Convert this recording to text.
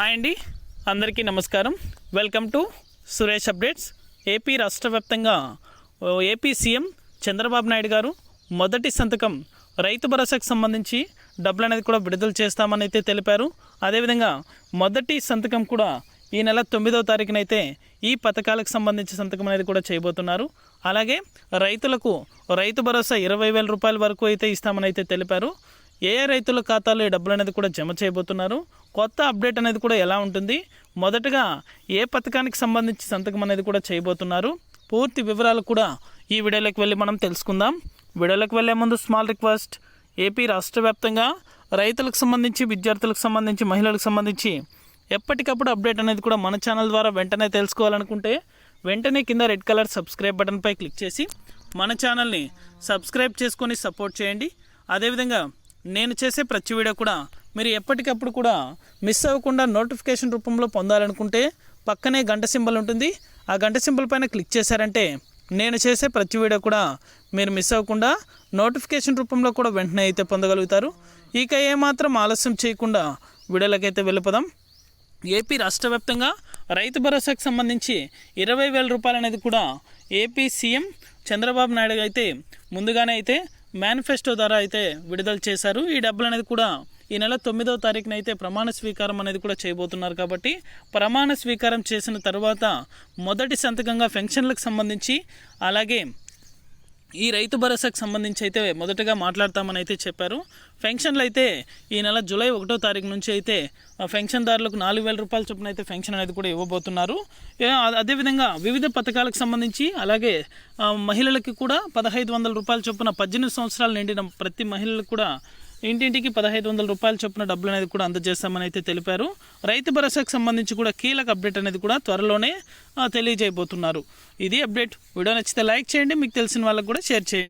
Hi అండి. అందరికీ నమస్కారం. Welcome to Suresh updates. AP రాష్ట్ర వ్యాప్తంగా ఏపీ సీఎం చంద్రబాబు నాయుడు గారు మొదటి సంతకం రైతు భరోసాకు సంబంధించి డబ్బులు అనేది కూడా విడుదల చేస్తామని అయితే తెలిపారు. అదేవిధంగా మొదటి సంతకం కూడా ఈ నెల తొమ్మిదవ తారీఖునైతే ఈ పథకాలకు సంబంధించి సంతకం అనేది కూడా చేయబోతున్నారు. అలాగే రైతులకు రైతు భరోసా ఇరవై వేల రూపాయల వరకు అయితే ఇస్తామని అయితే తెలిపారు. ఏ ఏ రైతుల ఖాతాలో ఈ డబ్బులు అనేది కూడా జమ చేయబోతున్నారు? కొత్త అప్డేట్ అనేది కూడా ఎలా ఉంటుంది? మొదటగా ఏ పథకానికి సంబంధించి సంతకం అనేది కూడా చేయబోతున్నారు? పూర్తి వివరాలు కూడా ఈ వీడియోలోకి వెళ్ళి మనం తెలుసుకుందాం. వీడియోలోకి వెళ్ళే ముందు స్మాల్ రిక్వెస్ట్ ఏపీ రాష్ట్ర వ్యాప్తంగా రైతులకు సంబంధించి విద్యార్థులకు సంబంధించి మహిళలకు సంబంధించి ఎప్పటికప్పుడు అప్డేట్ అనేది కూడా మన ఛానల్ ద్వారా వెంటనే తెలుసుకోవాలనుకుంటే వెంటనే కింద రెడ్ కలర్ సబ్స్క్రైబ్ బటన్పై క్లిక్ చేసి మన ఛానల్ని సబ్స్క్రైబ్ చేసుకొని సపోర్ట్ చేయండి. అదేవిధంగా నేను చేసే ప్రతి వీడియో కూడా మీరు ఎప్పటికప్పుడు కూడా మిస్ అవ్వకుండా నోటిఫికేషన్ రూపంలో పొందాలనుకుంటే పక్కనే గంట సింబల్ ఉంటుంది. ఆ గంట సింబల్ పైన క్లిక్ చేశారంటే నేను చేసే ప్రతి వీడియో కూడా మీరు మిస్ అవ్వకుండా నోటిఫికేషన్ రూపంలో కూడా వెంటనే అయితే పొందగలుగుతారు. ఇక ఏమాత్రం ఆలస్యం చేయకుండా వీడియోలకైతే వెళ్ళిపోదాం. ఏపీ రాష్ట్ర వ్యాప్తంగా రైతు భరోసాకు సంబంధించి ఇరవై వేల రూపాయలు అనేది కూడా ఏపీ సీఎం చంద్రబాబు నాయుడు అయితే ముందుగానే అయితే మేనిఫెస్టో ద్వారా అయితే విడుదల చేశారు. ఈ డబ్బులు అనేది కూడా ఈ నెల తొమ్మిదవ తారీఖున అయితే ప్రమాణ స్వీకారం అనేది కూడా చేయబోతున్నారు కాబట్టి ప్రమాణ స్వీకారం చేసిన తర్వాత మొదటి సంతకంగా పెన్షన్లకు సంబంధించి అలాగే ఈ రైతు భరోసాకు సంబంధించి అయితే మొదటగా మాట్లాడతామని అయితే చెప్పారు. పెన్షన్లు అయితే ఈ నెల జూలై ఒకటో తారీఖు నుంచి అయితే ఆ పెన్షన్దారులకు నాలుగు వేల రూపాయల చొప్పున అయితే పెన్షన్ అనేది కూడా ఇవ్వబోతున్నారు. అదేవిధంగా వివిధ పథకాలకు సంబంధించి అలాగే మహిళలకి కూడా పదహైదు వందల రూపాయల చొప్పున పద్దెనిమిది సంవత్సరాలు నిండిన ప్రతి మహిళలకు కూడా ఇంటింటికి పదహైదు వందల రూపాయల చొప్పున డబ్బులు అనేది కూడా అందజేస్తామని అయితే తెలిపారు. రైతు భరోసాకు సంబంధించి కూడా కీలక అప్డేట్ అనేది కూడా త్వరలోనే తెలియజేయబోతున్నారు. ఇది అప్డేట్. వీడియో నచ్చితే లైక్ చేయండి మీకు తెలిసిన వాళ్ళకి కూడా షేర్ చేయండి.